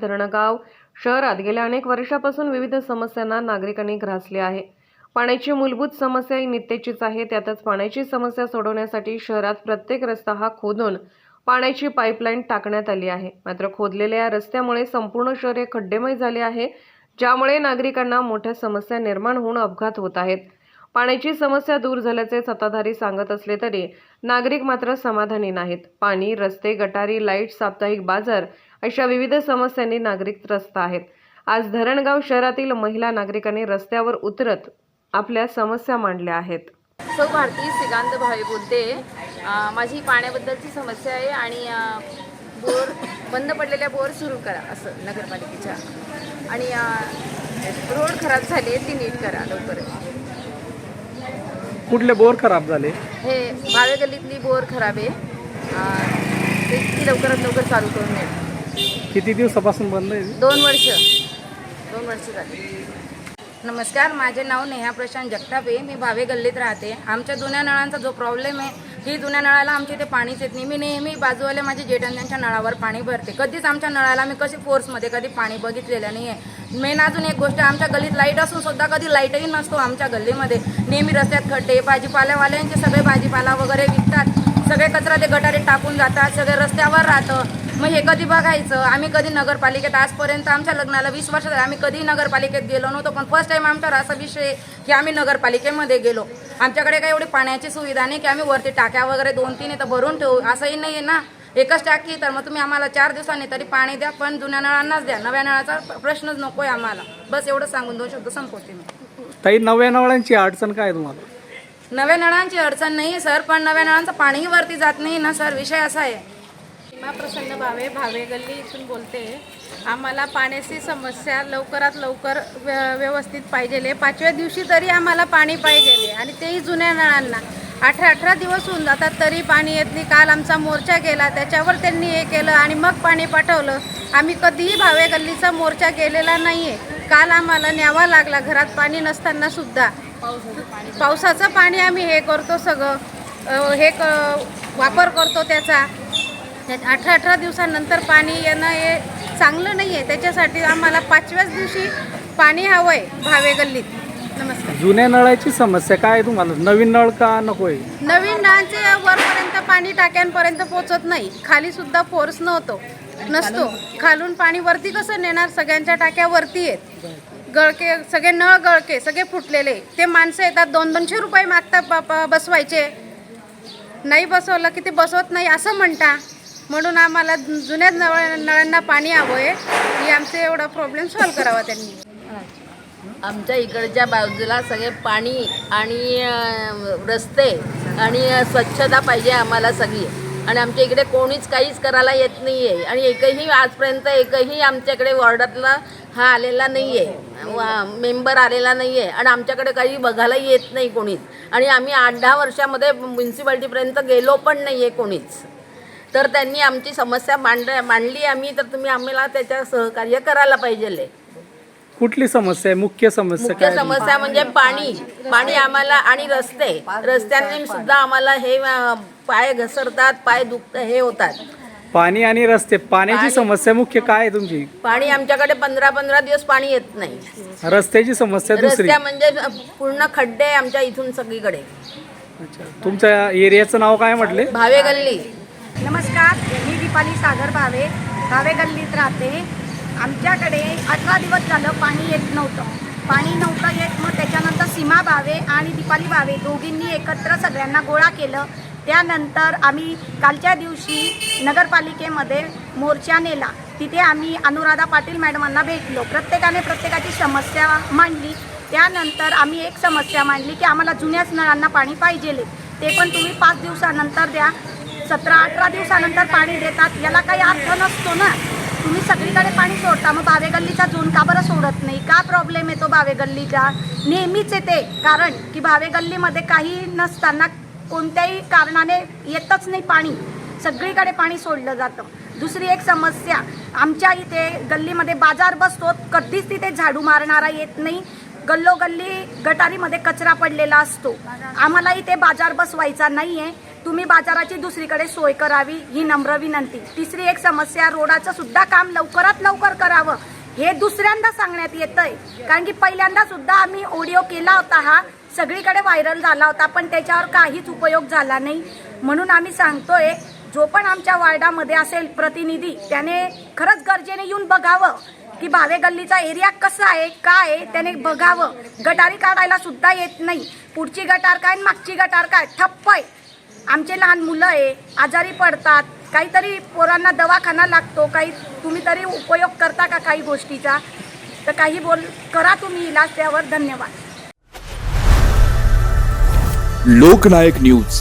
धरणगाव शहरात गेल्या अनेक वर्षापासून विविध समस्यांना नागरिकांनी ग्रासले आहे. पाण्याची मूलभूत समस्या ही नित्याचीच आहे. त्यातच पाण्याची समस्या सोडवण्यासाठी शहरात प्रत्येक रस्ता हा खोदून पाण्याची पाईपलाईन टाकण्यात आली आहे. मात्र खोदलेल्या या रस्त्यामुळे संपूर्ण शहर हे खड्डेमय झाले आहे ज्यामुळे नागरिकांना मोठ्या समस्या निर्माण होऊन अपघात होत आहेत. पाण्याची समस्या दूर झाल्याचे सत्ताधारी सांगत असले तरी नागरिक मात्र समाधानी नाहीत. पाणी रस्ते गटारी लाइट साप्ताहिक बाजार अशा विविध समस्यांनी नागरिक त्रस्त आहेत. आज धरणगाव शहरातील महिला नागरिकांनी रस्त्यावर उतरत आपल्या समस्या मांडल्या आहेत. सौ भारती श्रीकांत भावे बोलते. माझी पाण्याबद्दलची समस्या आहे आणि बोर बंद पडलेल्या बोर सुरू करा असं नगरपालिकेच्या. आणि रोड खराब झाले ती नीट करा लवकर. कुठले बोर खराब झाले? हे भावे गल्लीतली बोर खराब आहे. ते लवकरात लवकर चालू करून द्या किती दिवसापासून बंद आहे? दोन वर्ष. दोन वर्ष झाली. नमस्कार माझे नाव नेहा प्रशांत जगतापे. मी भावे गल्लीत राहते. आमच्या जुन्या नळांचा जो प्रॉब्लेम आहे ही जुन्या नळाला आमच्या इथे पाणीच येत नाही. मी नेहमी बाजूवाले माझे जेठांच्या नळावर पाणी भरते. कधीच आमच्या नळाला मी कशी फोर्समध्ये कधी पाणी बघितलेलं नाही आहे मेन अजून एक गोष्ट आमच्या गल्लीत लाइट असून सुद्धा कधी लाईटही नसतो आमच्या गल्लीमध्ये. नेहमी रस्त्यात खड्डे भाजीपाल्यावाल्यांचे सगळे भाजीपाला वगैरे विकतात. सगळे कचरा ते गटारे टाकून जातात. सगळे रस्त्यावर राहतं. मग हे कधी बघायचं? आम्ही कधी नगरपालिकेत आजपर्यंत आमच्या लग्नाला वीस वर्ष झाले. आम्ही कधी नगरपालिकेत गेलो नव्हतो पण फर्स्ट टाइम आमच्यावर असा विषय आहे की आम्ही नगरपालिकेमध्ये गेलो. आमच्याकडे काही एवढी पाण्याची सुविधा नाही की आम्ही वरती टाक्या वगैरे दोन तीन इथं भरून ठेवू. असंही नाही आहे ना. एकच टाकी तर मग तुम्ही आम्हाला चार दिवसांनी तरी पाणी द्या पण जुन्या नळांनाच द्या. नव्या नळाचा प्रश्नच नको आहे आम्हाला. बस एवढं सांगून दोन शब्द संपवते मी. ताई नव्या नवळ्यांची अडचण काय तुम्हाला? नव्या नळांची अडचण नाही आहे सर पण नव्या नळांचं पाणीही वरती जात नाही ना सर. विषय असा आहे. मा प्रसन्न भावे भावे गल्ली इथून बोलते आम्हाला पाण्याची समस्या लवकरात लवकर व्य- व्यवस्थित पाहिजेले. पाचव्या दिवशी तरी आम्हाला पाणी पाहिजेले आणि तेही जुन्या नळांना. अठरा अठरा दिवस होऊन जातात तरी पाणी येत नाही. काल आमचा मोर्चा गेला त्याच्यावर त्यांनी हे केलं आणि मग पाणी पाठवलं. आम्ही कधीही भावे गल्लीचा मोर्चा गेलेला नाही आहे काल आम्हाला न्यावा लागला. घरात पाणी नसताना सुद्धा. पावसाचं पाणी आम्ही हे करतो सगळं. हे क वापर करतो त्याचा. अठरा अठरा दिवसानंतर पाणी येणं हे चांगलं नाही आहे. त्याच्यासाठी आम्हाला पाचव्याच दिवशी पाणी हवं आहे भावे गल्लीत. नमस्कार. जुन्या नळाची समस्या काय आहे तुम्हाला? नवीन नळ का नकोय नवीन नळांचे वरपर्यंत पाणी टाक्यांपर्यंत पोचत नाही. खाली सुद्धा फोर्स नव्हतो. नसतो. खालून? पाणी वरती कसं नेणार? सगळ्यांच्या टाक्या वरती आहेत. गळके सगळे नळ गळके सगळे फुटलेले. ते माणसं येतात दोन दोनशे रुपये मागतात बसवायचे. नाही बसवलं की ते बसवत नाही असं म्हणता. म्हणून आम्हाला जुन्या नळ नळांना पाणी हवं आहे की आमचे एवढा प्रॉब्लेम सॉल्व्ह करावा त्यांनी. आमच्या इकडच्या बाजूला सगळे पाणी आणि रस्ते आणि स्वच्छता पाहिजे आम्हाला सगळी. आणि आमच्या इकडे कोणीच काहीच करायला येत नाही आहे आणि एकही आजपर्यंत एकही आमच्याकडे वॉर्डातला हा आलेला नाही आहे मेंबर आलेला नाही आहे आणि आमच्याकडे काही बघायला येत नाही कोणीच. आणि आम्ही आठ दहा वर्षामध्ये म्युन्सिपाल्टीपर्यंत गेलो पण नाही आहे कोणीच. तर त्यांनी आमची समस्या मांड मांडली आम्ही तर तुम्ही आम्हाला त्याच्या सहकार्य करायला पाहिजे कुठली समस्या आहे? मुख्य समस्या मुख्य काय? समस्या म्हणजे पाणी. पाणी आम्हाला आणि रस्ते. रस्त्यांनी सुद्धा आम्हाला हे अं, पाय घसरतात पाय दुखत हे होतात. पाणी आणि रस्ते. पाण्याची पाणी- समस्या मुख्य काय आहे तुमची? पाणी आमच्याकडे पंधरा पंधरा दिवस पाणी येत नाही. रस्त्याची समस्या दुसरी. रस्त्या म्हणजे पूर्ण खड्डे आहे आमच्या इथून सगळीकडे. अच्छा. तुमच्या एरियाचं नाव काय म्हटले? भावे गल्ली नमस्कार मी दीपाली सागर भावे भावे गल्लीत राहते. आमच्याकडे अठरा दिवस झालं पाणी येत नव्हतं. पाणी नव्हतं येत मग त्याच्यानंतर सीमा भावे आणि दीपाली भावे दोघींनी एकत्र सगळ्यांना गोळा केलं. त्यानंतर आम्ही कालच्या दिवशी नगरपालिकेमध्ये मोर्चा नेला. तिथे आम्ही अनुराधा पाटील मॅडमांना भेटलो. प्रत्येकाने प्रत्येकाची समस्या मांडली. त्यानंतर आम्ही एक समस्या मांडली की आम्हाला जुन्याच नळांना पाणी पाहिजे ते पण तुम्ही पाच दिवसानंतर द्या. सतरा अठरा दिवसानंतर पाणी देतात. याला काही अर्थ नसतो ना. तुम्ही सगळीकडे पाणी सोडता. मग बावे गल्लीचा जून का बरं सोडत नाही? का प्रॉब्लेम येतो बावे गल्लीचा? नेहमीच येते. कारण की बावे गल्लीमध्ये काही नसताना कोणत्याही कारणाने येतच नाही पाणी. सगळीकडे पाणी सोडलं जातं. दुसरी एक समस्या. आमच्या इथे गल्लीमध्ये बाजार बसतो. कधीच तिथे झाडू मारणारा येत नाही. गल्लोगल्ली गटारीमध्ये कचरा पडलेला असतो. आम्हाला इथे बाजार बसवायचा नाही आहे तुम्ही बाजाराची दुसरीकडे सोय करावी ही नम्र विनंती. तिसरी एक समस्या रोडाचं सुद्धा काम लवकरात लवकर करावं. हे दुसऱ्यांदा सांगण्यात येतंय. कारण की पहिल्यांदा सुद्धा आम्ही ऑडिओ केला होता हा. सगळीकडे व्हायरल झाला होता पण त्याच्यावर काहीच उपयोग झाला नाही. म्हणून आम्ही सांगतोय जो पण आमच्या वार्डामध्ये असेल प्रतिनिधी त्याने खरंच गरजेने येऊन बघावं की भावे गल्लीचा एरिया कसा आहे काय आहे त्याने बघावं. गटारी काढायला सुद्धा येत नाही. पुढची गटार काय आणि मागची गटार काय ठप्प आहे. आमचे लहान मुलं आहे आजारी पडतात काहीतरी पोरांना दवाखाना लागतो काही तुम्ही तरी उपयोग करता का काही गोष्टीचा? तर काही बोल करा तुम्ही इलाज त्यावर धन्यवाद. लोकनायक न्यूज.